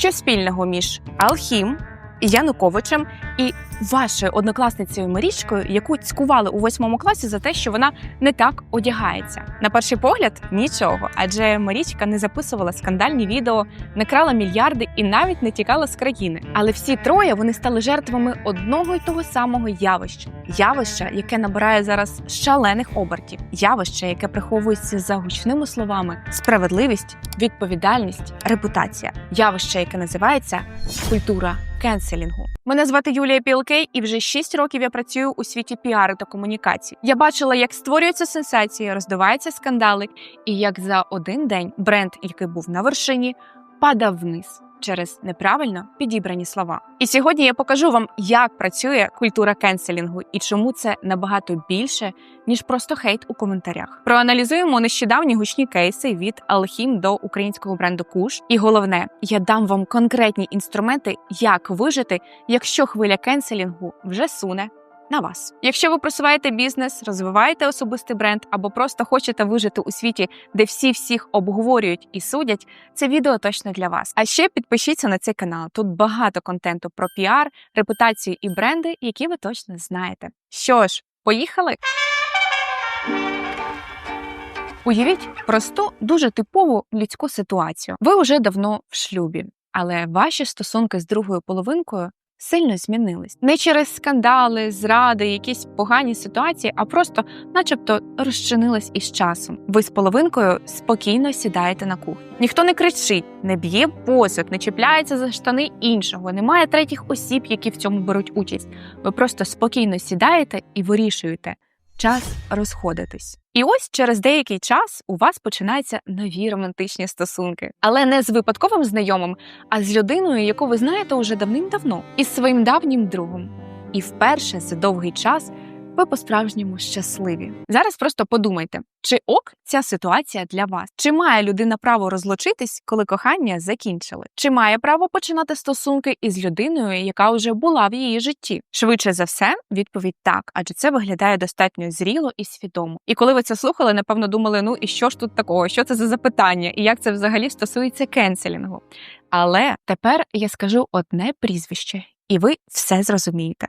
Що спільного між Алхім, Януковичем і вашою однокласницею Марічкою, яку цькували у восьмому класі за те, що вона не так одягається? На перший погляд нічого, адже Марічка не записувала скандальні відео, не крала мільярди і навіть не тікала з країни. Але всі троє вони стали жертвами одного й того самого явища явище, яке набирає зараз шалених обертів, явище, яке приховується за гучними словами: справедливість, відповідальність, репутація, явище, яке називається культура кенселінгу. Мене звати Юлія Пілкей, і вже 6 років я працюю у світі піару та комунікацій. Я бачила, як створюються сенсації, роздуваються скандали, і як за один день бренд, який був на вершині, падав вниз через неправильно підібрані слова. І сьогодні я покажу вам, як працює культура кенселінгу і чому це набагато більше ніж просто хейт у коментарях. Проаналізуємо нещодавні гучні кейси від Алхім до українського бренду Куш. І головне, я дам вам конкретні інструменти, як вижити, якщо хвиля кенселінгу вже суне на вас. Якщо ви просуваєте бізнес, розвиваєте особистий бренд або просто хочете вижити у світі, де всі всіх обговорюють і судять, це відео точно для вас. А ще підпишіться на цей канал. Тут багато контенту про піар, репутацію і бренди, які ви точно знаєте. Що ж, поїхали? Уявіть просту, дуже типову людську ситуацію. Ви вже давно в шлюбі, але ваші стосунки з другою половинкою сильно змінились. Не через скандали, зради, якісь погані ситуації, а просто, начебто, розчинились із часом. Ви з половинкою спокійно сідаєте на кухні. Ніхто не кричить, не б'є посуд, не чіпляється за штани іншого, немає третіх осіб, які в цьому беруть участь. Ви просто спокійно сідаєте і вирішуєте час розходитись. І ось через деякий час у вас починаються нові романтичні стосунки, але не з випадковим знайомим, а з людиною, яку ви знаєте уже давним-давно, із своїм давнім другом. І вперше за довгий час ви по-справжньому щасливі. Зараз просто подумайте, чи ок ця ситуація для вас? Чи має людина право розлучитись, коли кохання закінчили? Чи має право починати стосунки із людиною, яка вже була в її житті? Швидше за все, відповідь так, адже це виглядає достатньо зріло і свідомо. І коли ви це слухали, напевно думали, ну і що ж тут такого? Що це за запитання? І як це взагалі стосується кенселінгу? Але тепер я скажу одне прізвище, і ви все зрозумієте.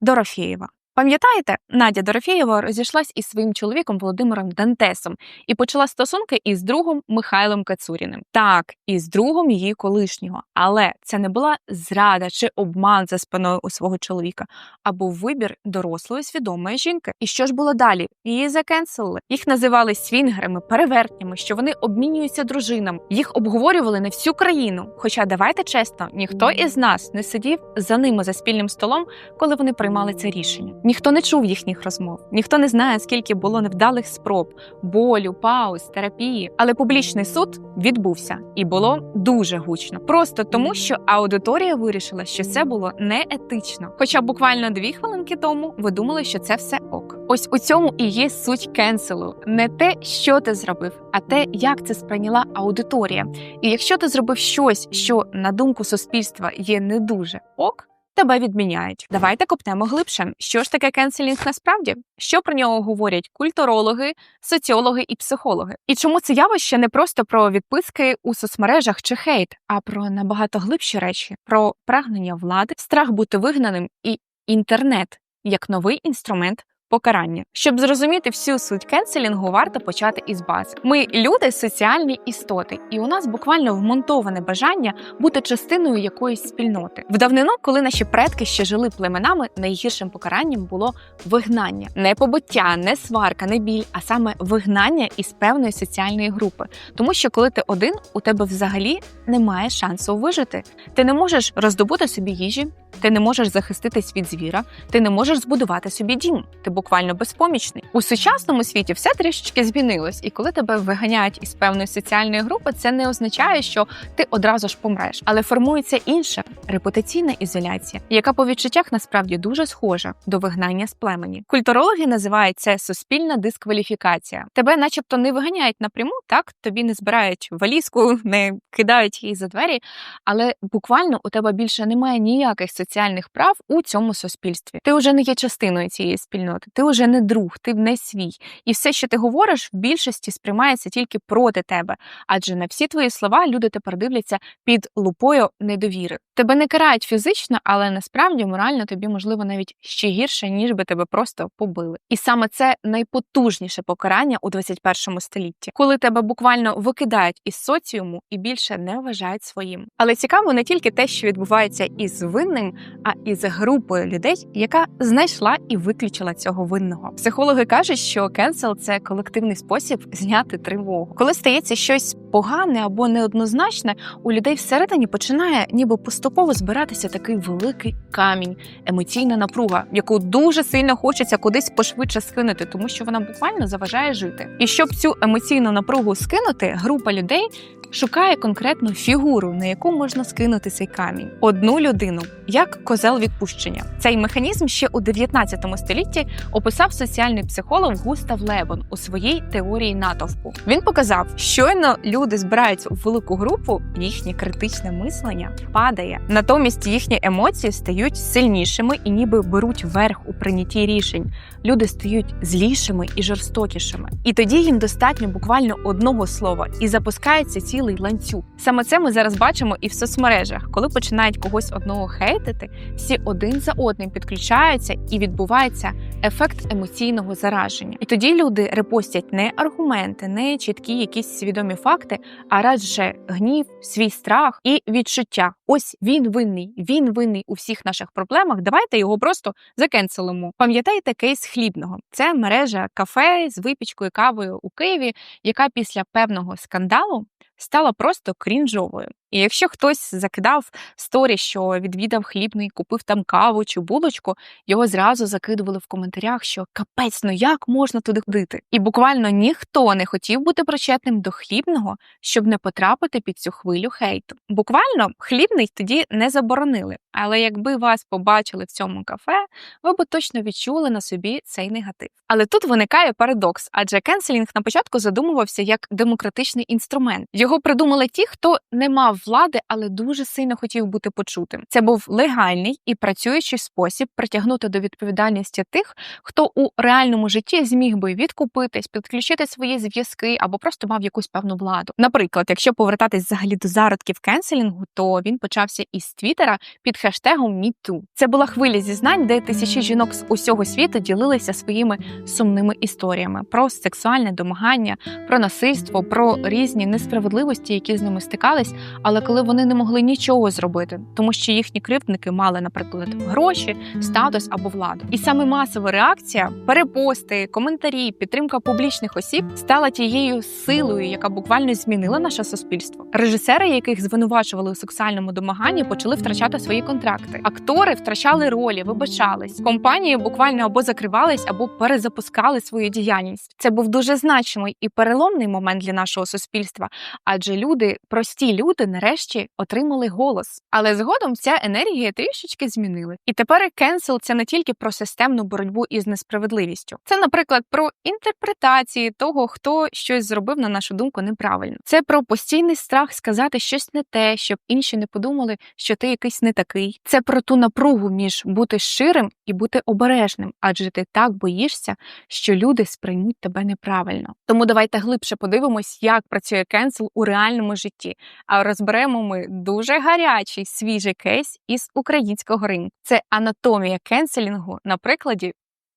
Дорофєєва. Пам'ятаєте, Надя Дорофєєва розійшлась із своїм чоловіком Володимиром Дантесом і почала стосунки із другом Михайлом Кацуріним. Так, із другом її колишнього, але це не була зрада чи обман за спиною у свого чоловіка, а був вибір дорослої свідомої жінки. І що ж було далі? Її закенселили. Їх називали свінгерами, перевертнями, що вони обмінюються дружинами. Їх обговорювали на всю країну. Хоча давайте чесно, ніхто із нас не сидів за ними за спільним столом, коли вони приймали це рішення. Ніхто не чув їхніх розмов, ніхто не знає, скільки було невдалих спроб, болю, пауз, терапії. Але публічний суд відбувся і було дуже гучно. Просто тому, що аудиторія вирішила, що це було неетично. Хоча буквально дві хвилинки тому ви думали, що це все ок. Ось у цьому і є суть кенселу. не те, що ти зробив, а те, як це сприйняла аудиторія. І якщо ти зробив щось, що на думку суспільства є не дуже ок тебе відміняють. Давайте копнемо глибше. Що ж таке кенселінг насправді? Що про нього говорять культурологи, соціологи і психологи? І чому це явище не просто про відписки у соцмережах чи хейт, а про набагато глибші речі, про прагнення влади, страх бути вигнаним і інтернет як новий інструмент покарання. Щоб зрозуміти всю суть кенселінгу, варто почати із бази. Ми люди соціальні істоти, і у нас буквально вмонтоване бажання бути частиною якоїсь спільноти. В давнину, коли наші предки ще жили племенами, найгіршим покаранням було вигнання, не побуття, не сварка, не біль, а саме вигнання із певної соціальної групи. Тому що коли ти один, у тебе взагалі немає шансу вижити. Ти не можеш роздобути собі їжі, ти не можеш захиститись від звіра, ти не можеш збудувати собі дім. Ти буквально безпомічний. У сучасному світі все трішечки змінилось, і коли тебе виганяють із певної соціальної групи, це не означає, що ти одразу ж помреш, але формується інша репутаційна ізоляція, яка по відчуттях насправді дуже схожа до вигнання з племені. Культурологи називають це суспільна дискваліфікація. Тебе, начебто, не виганяють напряму, так тобі не збирають валізку, не кидають її за двері, але буквально у тебе більше немає ніяких соціальних прав у цьому суспільстві. Ти вже не є частиною цієї спільноти, ти вже не друг, ти не свій. І все, що ти говориш, в більшості сприймається тільки проти тебе, адже на всі твої слова люди тепер дивляться під лупою недовіри. Тебе не карають фізично, але насправді морально тобі можливо навіть ще гірше, ніж би тебе просто побили. І саме це найпотужніше покарання у 21 столітті, коли тебе буквально викидають із соціуму і більше не вважають своїм. Але цікаво не тільки те, що відбувається із винним, а із групою людей, яка знайшла і виключила цього винного. Психологи кажуть, що кенсел це колективний спосіб зняти тривогу. Коли стається щось погане або неоднозначне, у людей всередині починає ніби поступово збиратися такий великий камінь, емоційна напруга, яку дуже сильно хочеться кудись пошвидше скинути, тому що вона буквально заважає жити. І щоб цю емоційну напругу скинути, група людей шукає конкретну фігуру, на яку можна скинути цей камінь. Одну людину, як козел відпущення. Цей механізм ще у 19 столітті описав соціальний психолог Густав Лебон у своїй теорії натовпу. Він показав, щойно люди збираються у велику групу, їхнє критичне мислення падає. Натомість їхні емоції стають сильнішими і ніби беруть верх у прийнятті рішень. Люди стають злішими і жорстокішими. І тоді їм достатньо буквально одного слова і запускається цілий ланцюг. Саме це ми зараз бачимо і в соцмережах, коли починають когось одного хейтити, всі один за одним підключаються і відбувається ефект емоційного зараження. І тоді люди репостять не аргументи, не чіткі якісь свідомі факти, а радше гнів, свій страх і відчуття. Ось він винний, він винний у всіх наших проблемах. Давайте його просто закенселимо. Пам'ятаєте кейс хлібного? Це мережа кафе з випічкою кавою у Києві, яка після певного скандалу стала просто крінжовою. І якщо хтось закидав сторі, що відвідав хлібний, купив там каву чи булочку, його зразу закидували в коментарях, що капець, ну як можна туди ходити? І буквально ніхто не хотів бути причетним до хлібного, щоб не потрапити під цю хвилю хейту. Буквально хлібний тоді не заборонили, але якби вас побачили в цьому кафе, ви б точно відчули на собі цей негатив. Але тут виникає парадокс, адже кенселінг на початку задумувався як демократичний інструмент. Його придумали ті, хто не мав влади, але дуже сильно хотів бути почутим. Це був легальний і працюючий спосіб притягнути до відповідальності тих, хто у реальному житті зміг би відкупитись, підключити свої зв'язки або просто мав якусь певну владу. Наприклад, якщо повертатись взагалі до зародків кенселінгу, то він почався із Твіттера під хештегом MeToo. Це була хвиля зізнань, де тисячі жінок з усього світу ділилися своїми сумними історіями про сексуальне домагання, про насильство, про різні несправедливості, які з ними стикались але коли вони не могли нічого зробити, тому що їхні кривдники мали, наприклад, гроші, статус або владу. І саме масова реакція, перепости, коментарі, підтримка публічних осіб стала тією силою, яка буквально змінила наше суспільство. Режисери, яких звинувачували у сексуальному домаганні, почали втрачати свої контракти. Актори втрачали ролі, вибачались. Компанії буквально або закривались, або перезапускали свою діяльність. Це був дуже значимий і переломний момент для нашого суспільства, адже люди, прості люди, нарешті отримали голос. Але згодом ця енергія трішечки змінили. І тепер кенсел це не тільки про системну боротьбу із несправедливістю. Це, наприклад, про інтерпретації того, хто щось зробив, на нашу думку, неправильно. Це про постійний страх сказати щось не те, щоб інші не подумали, що ти якийсь не такий. Це про ту напругу між бути щирим і бути обережним, адже ти так боїшся, що люди сприймуть тебе неправильно. Тому давайте глибше подивимось, як працює кенсел у реальному житті. А розберемо ми дуже гарячий свіжий кейс із українського ринку. Це анатомія кенселінгу на прикладі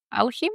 Алхім.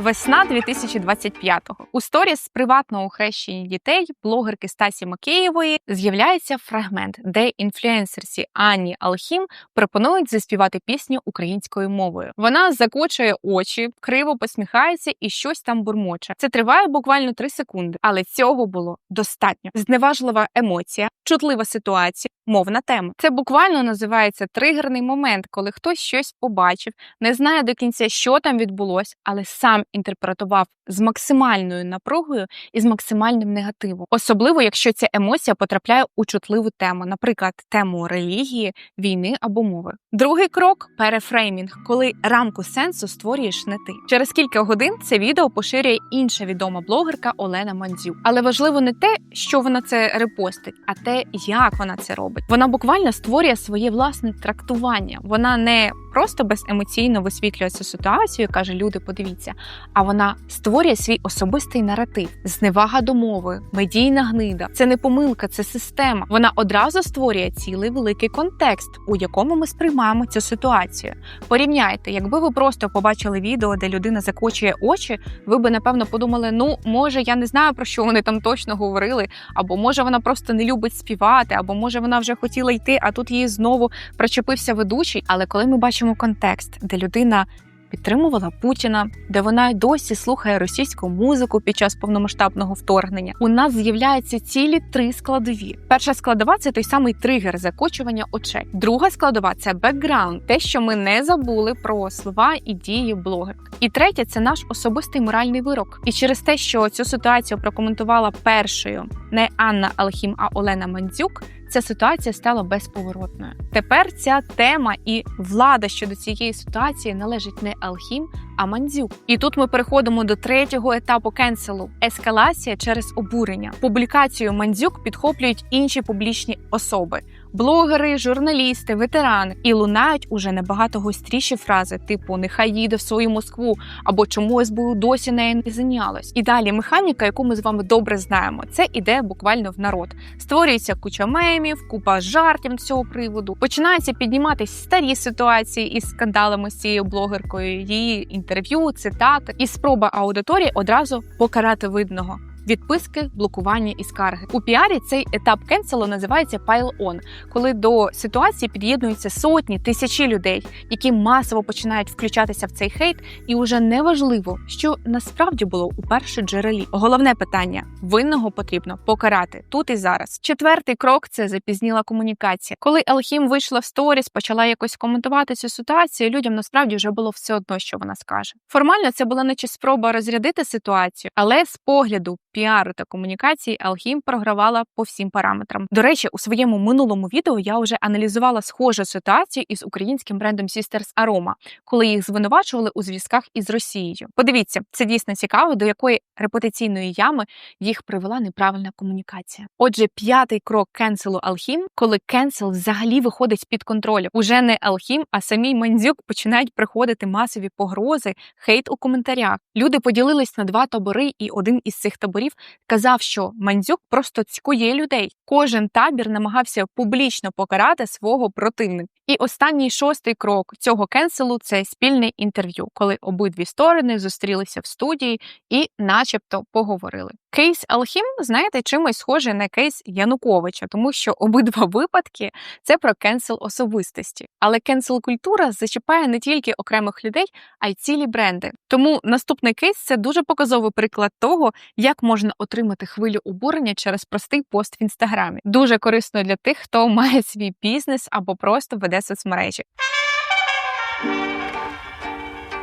Весна 2025-го. У сторіс з приватного хрещення дітей блогерки Стасі Макеєвої з'являється фрагмент, де інфлюенсерсі Ані Алхім пропонують заспівати пісню українською мовою. Вона закочує очі, криво посміхається і щось там бурмоче. Це триває буквально 3 секунди, але цього було достатньо. Зневажлива емоція, чутлива ситуація, мовна тема. Це буквально називається тригерний момент, коли хтось щось побачив, не знає до кінця, що там відбулось, але сам інтерпретував з максимальною напругою і з максимальним негативом, особливо якщо ця емоція потрапляє у чутливу тему, наприклад, тему релігії, війни або мови. Другий крок перефреймінг, коли рамку сенсу створюєш не ти. Через кілька годин це відео поширює інша відома блогерка Олена Мандзюк. Але важливо не те, що вона це репостить, а те, як вона це робить. Вона буквально створює своє власне трактування. Вона не просто беземоційно висвітлює цю ситуацію, каже: Люди, подивіться, а вона створює свій особистий наратив, зневага до мови, медійна гнида. Це не помилка, це система. Вона одразу створює цілий великий контекст, у якому ми сприймаємо цю ситуацію. Порівняйте, якби ви просто побачили відео, де людина закочує очі, ви би напевно подумали: ну може, я не знаю про що вони там точно говорили, або може вона просто не любить співати, або може вона вже хотіла йти, а тут її знову причепився ведучий. Але коли ми бачимо контекст, де людина підтримувала Путіна, де вона й досі слухає російську музику під час повномасштабного вторгнення. У нас з'являються цілі три складові. Перша складова це той самий тригер закочування очей. Друга складова це бекграунд, те, що ми не забули про слова і дії блогерки. І третє це наш особистий моральний вирок. І через те, що цю ситуацію прокоментувала першою не Анна Алхім, а Олена Мандзюк ця ситуація стала безповоротною. Тепер ця тема і влада щодо цієї ситуації належить не Алхім, а Мандзюк. І тут ми переходимо до третього етапу кенселу ескалація через обурення. Публікацію Мандзюк підхоплюють інші публічні особи. Блогери, журналісти, ветерани і лунають уже набагато гостріші фрази, типу Нехай їде в свою Москву або чому СБУ досі нею не зайнялось. І далі механіка, яку ми з вами добре знаємо, це іде буквально в народ. Створюється куча мемів, купа жартів цього приводу. Починаються підніматись старі ситуації із скандалами з цією блогеркою, її інтерв'ю, цитати і спроба аудиторії одразу покарати видного. Відписки, блокування і скарги у піарі. Цей етап кенселу називається пайл-он, коли до ситуації під'єднуються сотні тисячі людей, які масово починають включатися в цей хейт, і уже не важливо, що насправді було у першій джерелі. Головне питання винного потрібно покарати тут і зараз. Четвертий крок це запізніла комунікація. Коли Алхім вийшла в сторіс, почала якось коментувати цю ситуацію. Людям насправді вже було все одно, що вона скаже. Формально це була наче спроба розрядити ситуацію, але з погляду піару та комунікації Алхім програвала по всім параметрам. До речі, у своєму минулому відео я вже аналізувала схожу ситуацію із українським брендом Sisters Aroma, коли їх звинувачували у зв'язках із Росією. Подивіться, це дійсно цікаво, до якої репутаційної ями їх привела неправильна комунікація. Отже, п'ятий крок кенселу Алхім, коли кенсел взагалі виходить під контролю. Уже не Алхім, а самій Мандзюк починають приходити масові погрози, хейт у коментарях. Люди поділились на два табори, і один із цих таборів казав, що Мандзюк просто цькує людей. Кожен табір намагався публічно покарати свого противника. І останній шостий крок цього кенселу це спільне інтерв'ю, коли обидві сторони зустрілися в студії і, начебто, поговорили. Кейс Алхім, знаєте, чимось схожий на кейс Януковича, тому що обидва випадки це про кенсел особистості. Але кенсел культура зачіпає не тільки окремих людей, а й цілі бренди. Тому наступний кейс це дуже показовий приклад того, як можна отримати хвилю обурення через простий пост в інстаграмі. Дуже корисно для тих, хто має свій бізнес або просто веде соцмережі.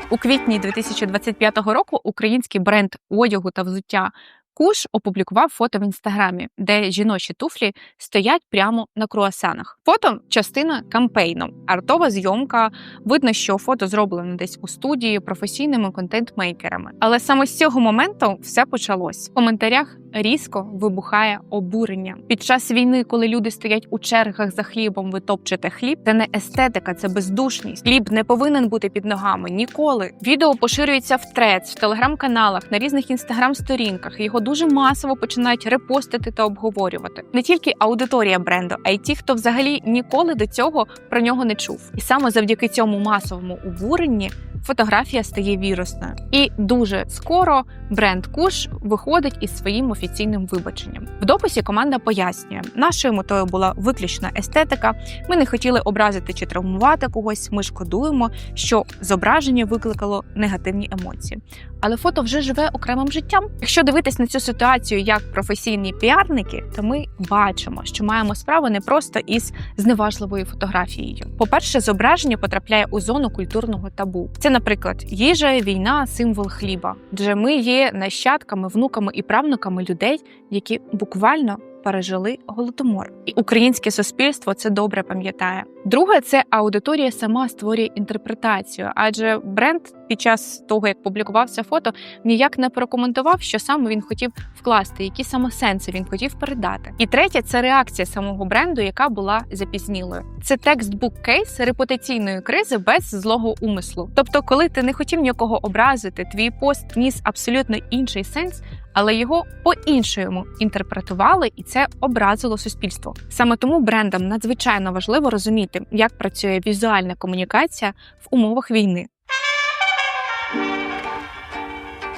У квітні 2025 року український бренд одягу та взуття Куш опублікував фото в інстаграмі, де жіночі туфлі стоять прямо на круасанах. Фото частина кампейну, артова зйомка. Видно, що фото зроблено десь у студії професійними контент-мейкерами. Але саме з цього моменту все почалось. В коментарях різко вибухає обурення. Під час війни, коли люди стоять у чергах за хлібом, ви топчете хліб. Це не естетика, це бездушність. Хліб не повинен бути під ногами ніколи. Відео поширюється в трец, в телеграм-каналах, на різних інстаграм-сторінках. Його дуже масово починають репостити та обговорювати. Не тільки аудиторія бренду, а й ті, хто взагалі ніколи до цього про нього не чув. І саме завдяки цьому масовому обуренні фотографія стає вірусною. І дуже скоро бренд Куш виходить із своїм офіційним вибаченням. В дописі команда пояснює, нашою метою була виключна естетика. Ми не хотіли образити чи травмувати когось. Ми шкодуємо, що зображення викликало негативні емоції. Але фото вже живе окремим життям. Якщо дивитись на цю ситуацію як професійні піарники, то ми бачимо, що маємо справу не просто із зневажливою фотографією. По перше, зображення потрапляє у зону культурного табу. Це, наприклад, їжа, війна, символ хліба. Адже ми є нащадками, внуками і правнуками людей, які буквально пережили голодомор, і українське суспільство це добре пам'ятає. Друге, це аудиторія сама створює інтерпретацію, адже бренд під час того, як публікувався фото, ніяк не прокоментував, що саме він хотів вкласти, які саме сенси він хотів передати. І третє це реакція самого бренду, яка була запізнілою. Це текстбук кейс репутаційної кризи без злого умислу. Тобто, коли ти не хотів нікого образити, твій пост ніс абсолютно інший сенс. Але його по-іншому інтерпретували, і це образило суспільство. Саме тому брендам надзвичайно важливо розуміти, як працює візуальна комунікація в умовах війни.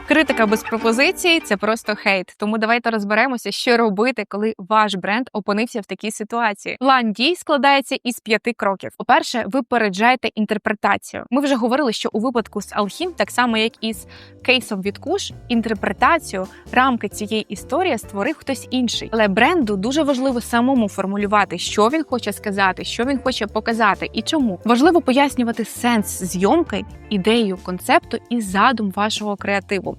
Критика без пропозицій це просто хейт. Тому давайте розберемося, що робити, коли ваш бренд опинився в такій ситуації. План дій складається із п'яти кроків. По перше, ви переджаєте інтерпретацію. Ми вже говорили, що у випадку з Алхім, так само як і з кейсом від Куш, інтерпретацію рамки цієї історії створив хтось інший. Але бренду дуже важливо самому формулювати, що він хоче сказати, що він хоче показати і чому. Важливо пояснювати сенс зйомки, ідею концепту і задум вашого креативу.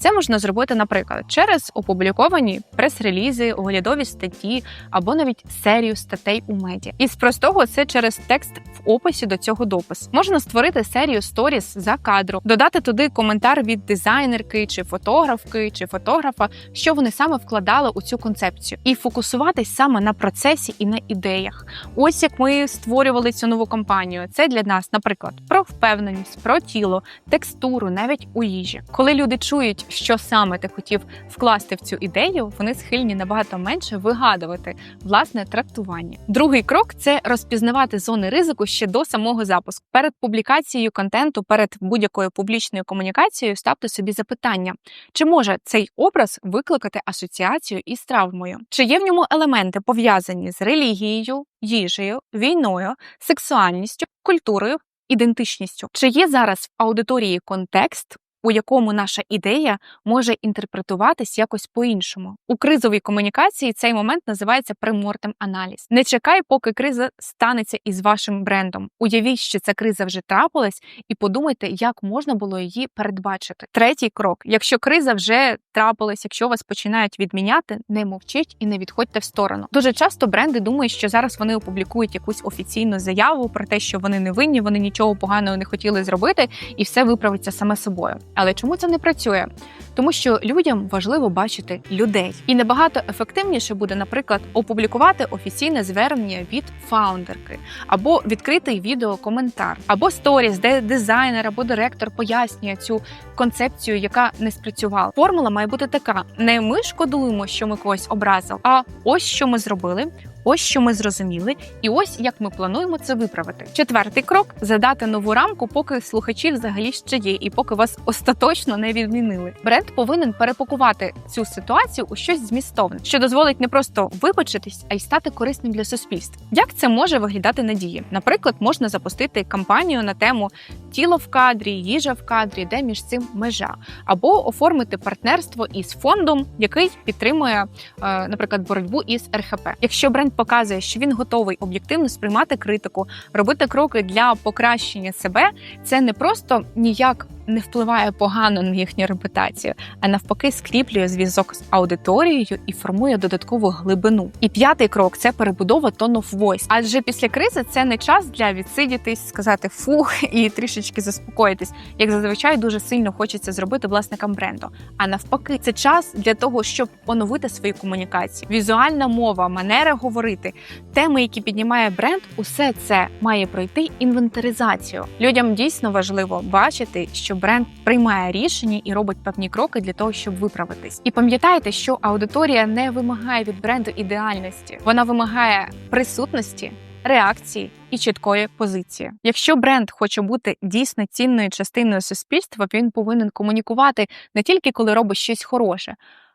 Це можна зробити, наприклад, через опубліковані прес-релізи, оглядові статті або навіть серію статей у медіа. Із простого це через текст в описі до цього допису. Можна створити серію сторіс за кадром, додати туди коментар від дизайнерки, чи фотографки, чи фотографа, що вони саме вкладали у цю концепцію, і фокусуватись саме на процесі і на ідеях. Ось як ми створювали цю нову кампанію. Це для нас, наприклад, про впевненість, про тіло, текстуру, навіть у їжі. Коли люди чують, що саме ти хотів вкласти в цю ідею, вони схильні набагато менше вигадувати власне трактування. Другий крок це розпізнавати зони ризику ще до самого запуску. Перед публікацією контенту, перед будь-якою публічною комунікацією, ставте собі запитання, чи може цей образ викликати асоціацію із травмою, чи є в ньому елементи пов'язані з релігією, їжею, війною, сексуальністю, культурою. Ідентичністю чи є зараз в аудиторії контекст, у якому наша ідея може інтерпретуватись якось по-іншому. У кризовій комунікації цей момент називається премортем аналіз. Не чекай, поки криза станеться із вашим брендом. Уявіть, що ця криза вже трапилась, і подумайте, як можна було її передбачити. Третій крок: якщо криза вже трапилась, якщо вас починають відміняти, не мовчіть і не відходьте в сторону. Дуже часто бренди думають, що зараз вони опублікують якусь офіційну заяву про те, що вони не винні, вони нічого поганого не хотіли зробити, і все виправиться саме собою. Але чому це не працює? Тому що людям важливо бачити людей, і набагато ефективніше буде, наприклад, опублікувати офіційне звернення від фаундерки, або відкритий відеокоментар, або сторіс, де дизайнер або директор пояснює цю концепцію, яка не спрацювала. Формула має бути така: не ми шкодуємо, що ми когось образили, а ось що ми зробили. Ось що ми зрозуміли, і ось як ми плануємо це виправити. Четвертий крок задати нову рамку, поки слухачі взагалі ще є, і поки вас остаточно не відмінили. Бренд повинен перепакувати цю ситуацію у щось змістовне, що дозволить не просто вибачитись, а й стати корисним для суспільства. Як це може виглядати надії? Наприклад, можна запустити кампанію на тему тіло в кадрі, їжа в кадрі, де між цим межа, або оформити партнерство із фондом, який підтримує, е, наприклад, боротьбу із РХП. Якщо бренд показує, що він готовий об'єктивно сприймати критику, робити кроки для покращення себе, це не просто ніяк не впливає погано на їхню репутацію, а навпаки, скріплює зв'язок з аудиторією і формує додаткову глибину. І п'ятий крок це перебудова of voice. Адже після кризи це не час для відсидітись, сказати фух і трішечки заспокоїтись, як зазвичай дуже сильно хочеться зробити власникам бренду. А навпаки, це час для того, щоб оновити свої комунікації. Візуальна мова, манера говорити, теми, які піднімає бренд, усе це має пройти інвентаризацію. Людям дійсно важливо бачити, що бренд приймає рішення і робить певні кроки для того, щоб виправитись. І пам'ятайте, що аудиторія не вимагає від бренду ідеальності, вона вимагає присутності. Реакції і чіткої позиції. Якщо бренд хоче бути дійсно цінною частиною суспільства, він повинен комунікувати не тільки коли робить щось хороше,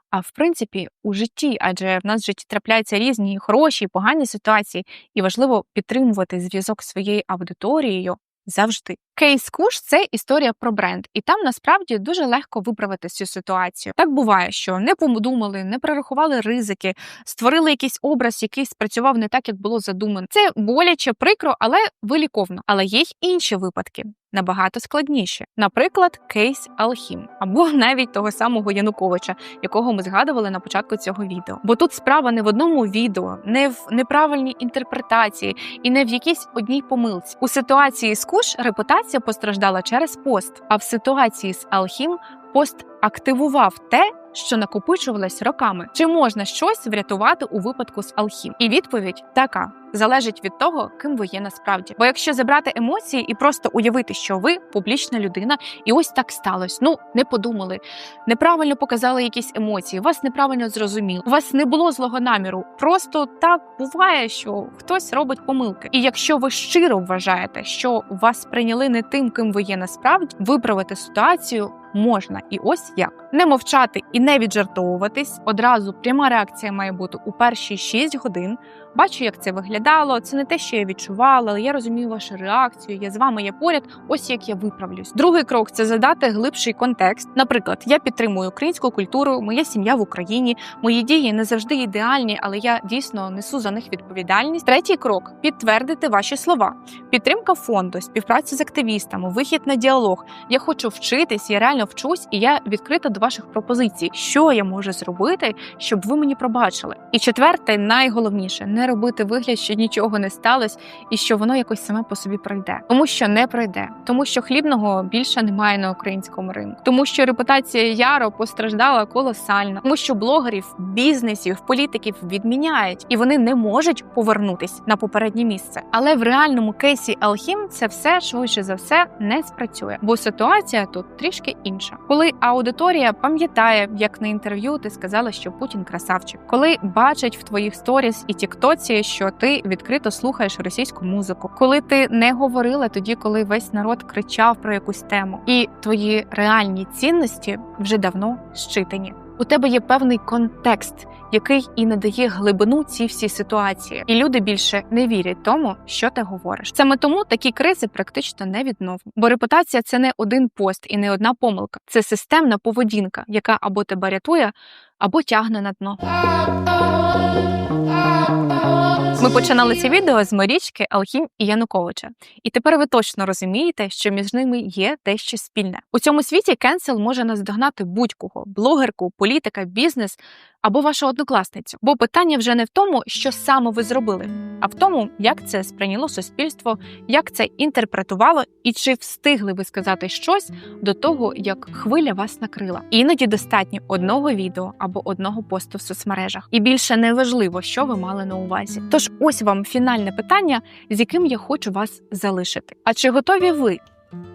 а в принципі у житті, адже в нас в житті трапляються різні хороші і погані ситуації, і важливо підтримувати зв'язок своєю аудиторією завжди. Кейс Куш це історія про бренд, і там насправді дуже легко виправити цю ситуацію. Так буває, що не подумали, не прорахували ризики, створили якийсь образ, який спрацював не так, як було задумано. Це боляче, прикро, але виліковно. Але є й інші випадки. Набагато складніші, наприклад, кейс Алхім або навіть того самого Януковича, якого ми згадували на початку цього відео. Бо тут справа не в одному відео, не в неправильній інтерпретації і не в якійсь одній помилці. У ситуації з Куш репутація постраждала через пост, а в ситуації з Алхім пост активував те, що накопичувалось роками. Чи можна щось врятувати у випадку з Алхім? І відповідь така. Залежить від того, ким ви є насправді. Бо якщо забрати емоції і просто уявити, що ви публічна людина, і ось так сталося. Ну не подумали, неправильно показали якісь емоції, вас неправильно зрозуміли, у вас не було злого наміру. Просто так буває, що хтось робить помилки. І якщо ви щиро вважаєте, що вас прийняли не тим, ким ви є насправді, виправити ситуацію. Можна і ось як не мовчати і не віджартовуватись. Одразу пряма реакція має бути у перші 6 годин. Бачу, як це виглядало. Це не те, що я відчувала, але я розумію вашу реакцію. Я з вами є поряд. Ось як я виправлюсь. Другий крок це задати глибший контекст. Наприклад, я підтримую українську культуру, моя сім'я в Україні, мої дії не завжди ідеальні, але я дійсно несу за них відповідальність. Третій крок підтвердити ваші слова, підтримка фонду, співпраця з активістами, вихід на діалог. Я хочу вчитись, я реально вчусь, і я відкрита до ваших пропозицій. Що я можу зробити, щоб ви мені пробачили? І четверте, найголовніше не робити вигляд, що нічого не сталося, і що воно якось саме по собі пройде, тому що не пройде, тому що хлібного більше немає на українському ринку, тому що репутація Яро постраждала колосально, тому що блогерів, бізнесів, політиків відміняють, і вони не можуть повернутись на попереднє місце. Але в реальному кейсі Алхім це все швидше за все не спрацює, бо ситуація тут трішки інша. Коли аудиторія пам'ятає, як на інтерв'ю ти сказала, що Путін красавчик, коли бачать в твоїх сторіс і тіктоці, що ти відкрито слухаєш російську музику, коли ти не говорила тоді, коли весь народ кричав про якусь тему, і твої реальні цінності вже давно щитані. У тебе є певний контекст, який і надає глибину цій всій ситуації, і люди більше не вірять тому, що ти говориш. Саме тому такі кризи практично не відновлені. Бо репутація це не один пост і не одна помилка, це системна поведінка, яка або тебе рятує, або тягне на дно. Ми починали це відео з Марічки, Алхім і Януковича. І тепер ви точно розумієте, що між ними є дещо спільне. У цьому світі кенсел може наздогнати будь-кого блогерку, політика, бізнес або вашу однокласницю. Бо питання вже не в тому, що саме ви зробили, а в тому, як це сприйняло суспільство, як це інтерпретувало і чи встигли ви сказати щось до того, як хвиля вас накрила. Іноді достатньо одного відео або одного посту в соцмережах. І більше не важливо, що ви мали на увазі. Тож ось вам фінальне питання, з яким я хочу вас залишити. А чи готові ви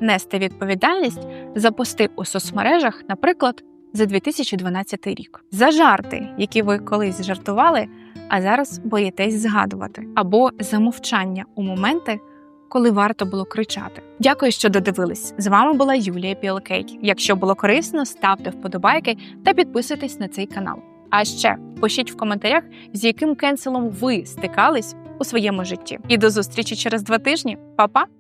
нести відповідальність за пости у соцмережах, наприклад, за 2012 рік? За жарти, які ви колись жартували, а зараз боїтесь згадувати, або за мовчання у моменти. Коли варто було кричати. Дякую, що додивились. З вами була Юлія Пілкейк. Якщо було корисно, ставте вподобайки та підписуйтесь на цей канал. А ще пишіть в коментарях, з яким кенселом ви стикались у своєму житті. І до зустрічі через два тижні. Па-па!